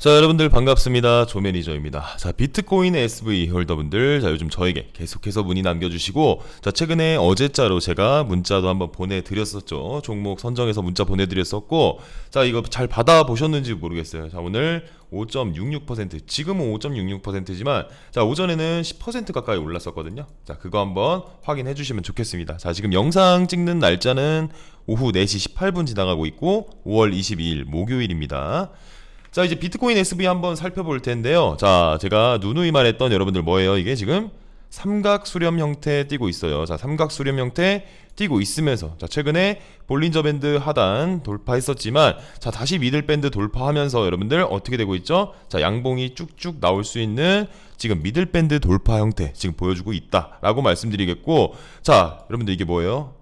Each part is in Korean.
자 여러분들 반갑습니다. 조매니저입니다. 자 비트코인 SV 홀더분들 자 요즘 저에게 계속해서 문의 남겨주시고 자 최근에 어제자로 제가 문자도 한번 보내드렸었죠. 종목 선정해서 문자 보내드렸었고 자 이거 잘 받아보셨는지 모르겠어요. 자 오늘 5.66% 지금은 5.66%지만 자 오전에는 10% 가까이 올랐었거든요. 자 그거 한번 확인해 주시면 좋겠습니다. 자 지금 영상 찍는 날짜는 오후 4시 18분 지나가고 있고 5월 22일 목요일입니다 자 이제 비트코인 SV 한번 살펴볼 텐데요. 자 제가 누누이 말했던 여러분들 뭐예요? 이게 지금 삼각 수렴 형태 띄고 있어요. 자 삼각 수렴 형태 띄고 있으면서 자 최근에 볼린저 밴드 하단 돌파했었지만 자 다시 미들 밴드 돌파하면서 여러분들 어떻게 되고 있죠? 자 양봉이 쭉쭉 나올 수 있는 지금 미들 밴드 돌파 형태 지금 보여주고 있다라고 말씀드리겠고 자 여러분들 이게 뭐예요?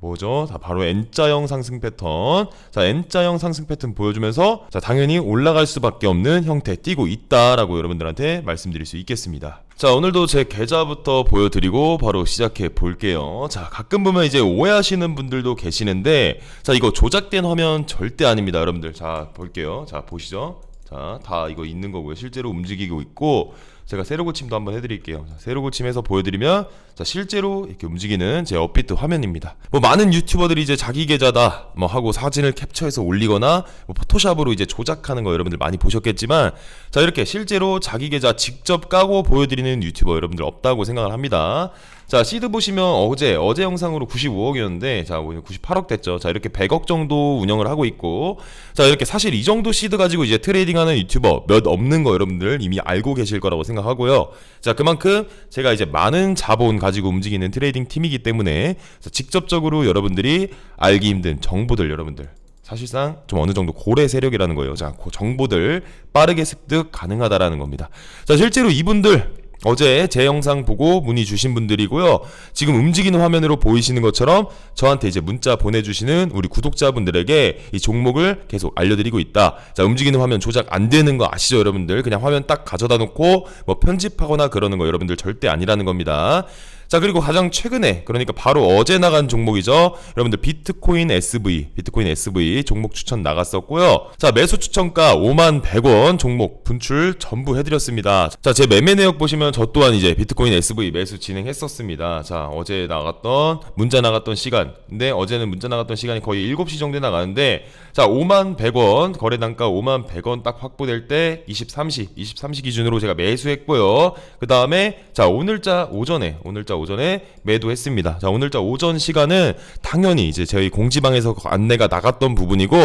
뭐죠? 자, 바로 N자형 상승 패턴. 자, N자형 상승 패턴 보여주면서 자, 당연히 올라갈 수밖에 없는 형태 띄고 있다라고 여러분들한테 말씀드릴 수 있겠습니다. 자, 오늘도 제 계좌부터 보여드리고 바로 시작해 볼게요. 자, 가끔 보면 이제 오해하시는 분들도 계시는데 자, 이거 조작된 화면 절대 아닙니다, 여러분들. 자, 볼게요. 자, 보시죠. 자, 다 이거 있는 거고요. 실제로 움직이고 있고 제가 세로 고침도 한번 해드릴게요. 자, 세로 고침해서 보여드리면 자, 실제로 이렇게 움직이는 제 업비트 화면입니다. 뭐 많은 유튜버들이 이제 자기 계좌다 뭐 하고 사진을 캡처해서 올리거나 뭐 포토샵으로 이제 조작하는 거 여러분들 많이 보셨겠지만 자 이렇게 실제로 자기 계좌 직접 까고 보여드리는 유튜버 여러분들 없다고 생각을 합니다. 자 시드 보시면 어제 어제 영상으로 95억이었는데 자 오늘 98억 됐죠. 자 이렇게 100억 정도 운영을 하고 있고 자 이렇게 사실 이 정도 시드 가지고 이제 트레이딩하는 유튜버 몇 없는 거 여러분들 이미 알고 계실 거라고 생각 하고요. 자 그만큼 제가 이제 많은 자본 가지고 움직이는 트레이딩 팀이기 때문에 직접적으로 여러분들이 알기 힘든 정보들 여러분들 사실상 좀 어느 정도 고래 세력이라는 거예요. 자, 그 정보들 빠르게 습득 가능하다라는 겁니다. 자, 실제로 이분들 어제 제 영상 보고 문의 주신 분들이고요. 지금 움직이는 화면으로 보이시는 것처럼 저한테 이제 문자 보내주시는 우리 구독자분들에게 이 종목을 계속 알려드리고 있다. 자, 움직이는 화면 조작 안 되는 거 아시죠, 여러분들? 그냥 화면 딱 가져다 놓고 뭐 편집하거나 그러는 거 여러분들 절대 아니라는 겁니다. 자 그리고 가장 최근에 그러니까 바로 어제 나간 종목이죠. 여러분들 비트코인 SV 비트코인 SV 종목 추천 나갔었고요. 자 매수 추천가 5만 100원 종목 분출 전부 해 드렸습니다. 자 제 매매 내역 보시면 저 또한 이제 비트코인 SV 매수 진행했었습니다. 자 어제 나갔던 문자 나갔던 시간. 근데 어제는 문자 나갔던 시간이 거의 7시 정도에 나가는데 자 5만 100원 거래 단가 5만 100원 딱 확보될 때 23시 23시 기준으로 제가 매수했고요 그 다음에 자 오늘자 오전에 오늘자 오전에 매도했습니다. 자, 오늘자 오전 시간은 당연히 이제 저희 공지방에서 안내가 나갔던 부분이고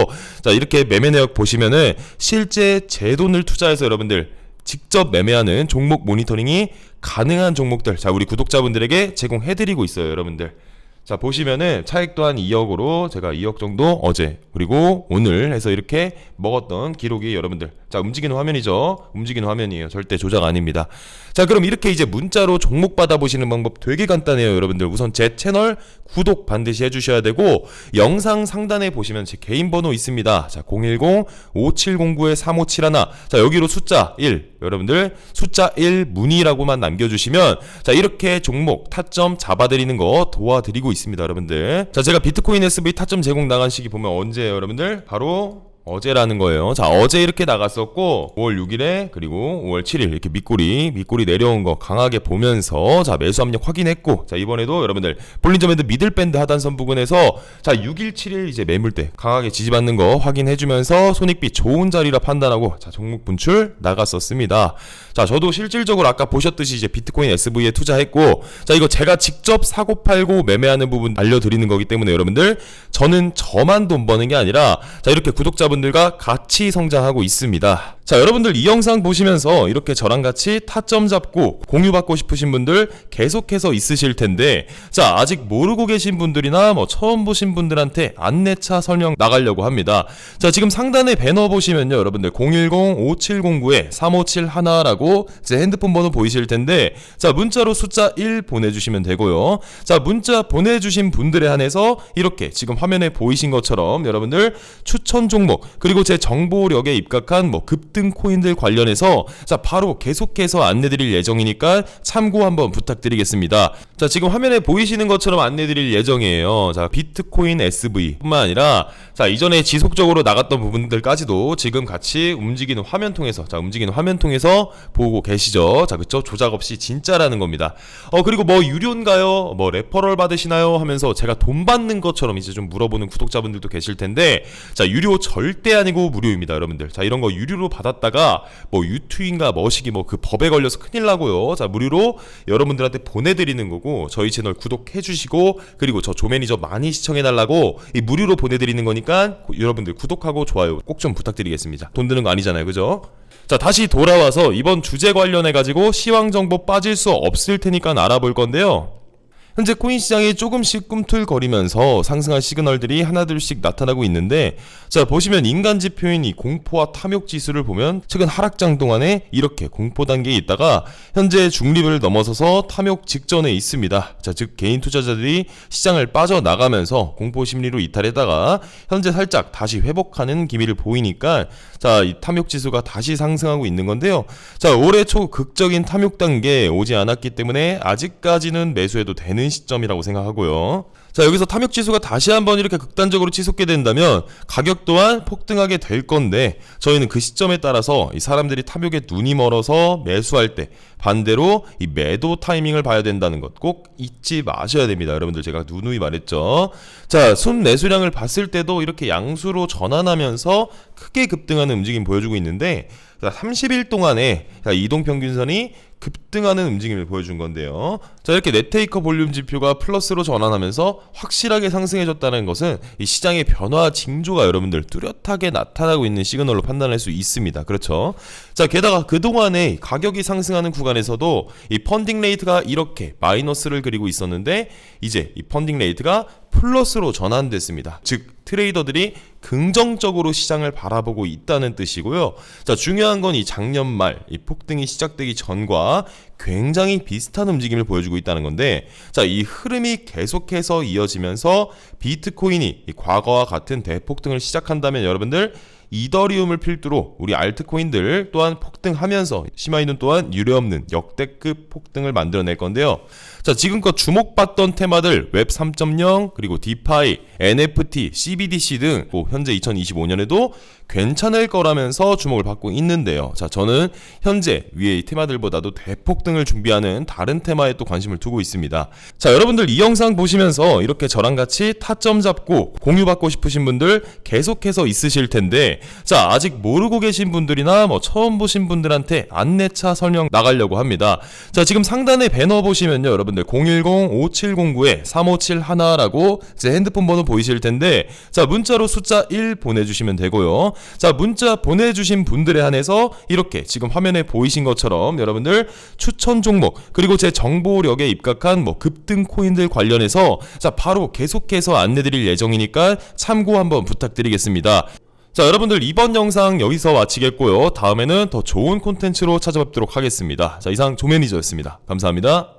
자, 이렇게 매매 내역 보시면은 실제 제 돈을 투자해서 여러분들 직접 매매하는 종목 모니터링이 가능한 종목들 자, 우리 구독자분들에게 제공해 드리고 있어요, 여러분들. 자 보시면은 차익 또한 2억으로 제가 2억 정도 어제 그리고 오늘 해서 이렇게 먹었던 기록이 여러분들. 자 움직이는 화면이죠. 움직이는 화면이에요. 절대 조작 아닙니다 자 그럼 이렇게 이제 문자로 종목 받아보시는 방법 되게 간단해요 여러분들. 우선 제 채널 구독 반드시 해주셔야 되고 영상 상단에 보시면 제 개인 번호 있습니다. 자 010-5709-3571 자 여기로 숫자 1 여러분들 숫자 1 문의라고만 남겨주시면 자 이렇게 종목 타점 잡아드리는 거 도와드리고 있습니다 여러분들. 자 제가 비트코인 SV 타점 제공 나간 시기 보면 언제예요 여러분들? 바로 어제라는 거예요. 자, 어제 이렇게 나갔었고 5월 6일에 그리고 5월 7일 이렇게 밑꼬리 밑꼬리 내려온 거 강하게 보면서 자, 매수 압력 확인했고 자, 이번에도 여러분들 볼린저 밴드 미들 밴드 하단선 부근에서 자, 6일 7일 이제 매물대 강하게 지지받는 거 확인해 주면서 손익비 좋은 자리라 판단하고 자, 종목 분출 나갔었습니다. 자, 저도 실질적으로 아까 보셨듯이 이제 비트코인 SV에 투자했고 자, 이거 제가 직접 사고 팔고 매매하는 부분 알려 드리는 거기 때문에 여러분들 저는 저만 돈 버는 게 아니라 자, 이렇게 구독 자 분들과 같이 성장하고 있습니다. 자, 여러분들 이 영상 보시면서 이렇게 저랑 같이 타점 잡고 공유받고 싶으신 분들 계속해서 있으실 텐데, 자, 아직 모르고 계신 분들이나 뭐 처음 보신 분들한테 안내차 설명 나가려고 합니다. 자, 지금 상단에 배너 보시면요, 여러분들 010-5709-3571라고 제 핸드폰 번호 보이실 텐데, 자, 문자로 숫자 1 보내주시면 되고요. 자, 문자 보내주신 분들에 한해서 이렇게 지금 화면에 보이신 것처럼 여러분들 추천 종목, 그리고 제 정보력에 입각한 뭐 급 급등 코인들 관련해서 자 바로 계속해서 안내드릴 예정이니까 참고 한번 부탁드리겠습니다. 자 지금 화면에 보이시는 것처럼 안내드릴 예정이에요. 자 비트코인 SV뿐만 아니라 자 이전에 지속적으로 나갔던 부분들까지도 지금 같이 움직이는 화면 통해서 자 움직이는 화면 통해서 보고 계시죠. 자 그쵸 조작 없이 진짜라는 겁니다. 어 그리고 뭐 유료인가요? 뭐 레퍼럴 받으시나요? 하면서 제가 돈 받는 것처럼 이제 좀 물어보는 구독자분들도 계실 텐데 자 유료 절대 아니고 무료입니다, 여러분들. 자 이런 거 유료로 받 았다가 뭐 유튜인가 머시기 뭐 그 법에 걸려서 큰일 나고요. 자 무료로 여러분들한테 보내드리는 거고 저희 채널 구독해 주시고 그리고 저 조매니저 많이 시청해 달라고 이 무료로 보내드리는 거니까 고- 여러분들 구독하고 좋아요 꼭 좀 부탁드리겠습니다. 돈 드는 거 아니잖아요, 그죠? 자 다시 돌아와서 이번 주제 관련해 가지고 시황 정보 빠질 수 없을 테니까 알아볼 건데요. 현재 코인 시장이 조금씩 꿈틀거리면서 상승한 시그널들이 하나둘씩 나타나고 있는데 자 보시면 인간 지표인 이 공포와 탐욕 지수를 보면 최근 하락장 동안에 이렇게 공포 단계에 있다가 현재 중립을 넘어서서 탐욕 직전에 있습니다. 자 즉 개인 투자자들이 시장을 빠져나가면서 공포 심리로 이탈했다가 현재 살짝 다시 회복하는 기미를 보이니까 자 이 탐욕 지수가 다시 상승하고 있는 건데요. 자 올해 초 극적인 탐욕 단계 오지 않았기 때문에 아직까지는 매수해도 되는 시점이라고 생각하고요. 자 여기서 탐욕 지수가 다시 한번 이렇게 극단적으로 치솟게 된다면 가격 또한 폭등하게 될 건데 저희는 그 시점에 따라서 이 사람들이 탐욕에 눈이 멀어서 매수할 때 반대로 이 매도 타이밍을 봐야 된다는 것 꼭 잊지 마셔야 됩니다. 여러분들 제가 누누이 말했죠. 자, 순 매수량을 봤을 때도 이렇게 양수로 전환하면서 크게 급등하는 움직임 보여주고 있는데 자, 30일 동안에 자, 이동 평균선이 급등하는 움직임을 보여준 건데요. 자, 이렇게 네테이커 볼륨 지표가 플러스로 전환하면서 확실하게 상승해졌다는 것은 이 시장의 변화 징조가 여러분들 뚜렷하게 나타나고 있는 시그널로 판단할 수 있습니다. 그렇죠? 자, 게다가 그동안에 가격이 상승하는 구간에서도 이 펀딩 레이트가 이렇게 마이너스를 그리고 있었는데 이제 이 펀딩 레이트가 플러스로 전환됐습니다. 즉 트레이더들이 긍정적으로 시장을 바라보고 있다는 뜻이고요. 자, 중요한 건 이 작년 말 이 폭등이 시작되기 전과 굉장히 비슷한 움직임을 보여주고 있다는 건데 자, 이 흐름이 계속해서 이어지면서 비트코인이 이 과거와 같은 대폭등을 시작한다면 여러분들 이더리움을 필두로 우리 알트코인들 또한 폭등하면서 시마이는 또한 유례없는 역대급 폭등을 만들어낼 건데요. 자, 지금껏 주목받던 테마들 웹 3.0 그리고 디파이, NFT, CBDC 등 뭐 현재 2025년에도 괜찮을 거라면서 주목을 받고 있는데요. 자, 저는 현재 위의 이 테마들보다도 대폭등을 준비하는 다른 테마에 또 관심을 두고 있습니다. 자, 여러분들 이 영상 보시면서 이렇게 저랑 같이 타점 잡고 공유받고 싶으신 분들 계속해서 있으실 텐데 자, 아직 모르고 계신 분들이나 뭐 처음 보신 분들한테 안내차 설명 나가려고 합니다. 자, 지금 상단에 배너 보시면요. 여러분들 010-5709-3571라고 제 핸드폰 번호 보이실 텐데 자, 문자로 숫자 1 보내주시면 되고요. 자, 문자 보내주신 분들에 한해서 이렇게 지금 화면에 보이신 것처럼 여러분들 추천 종목 그리고 제 정보력에 입각한 뭐 급등 코인들 관련해서 자, 바로 계속해서 안내드릴 예정이니까 참고 한번 부탁드리겠습니다. 자, 여러분들 이번 영상 여기서 마치겠고요. 다음에는 더 좋은 콘텐츠로 찾아뵙도록 하겠습니다. 자, 이상 조매니저였습니다. 감사합니다.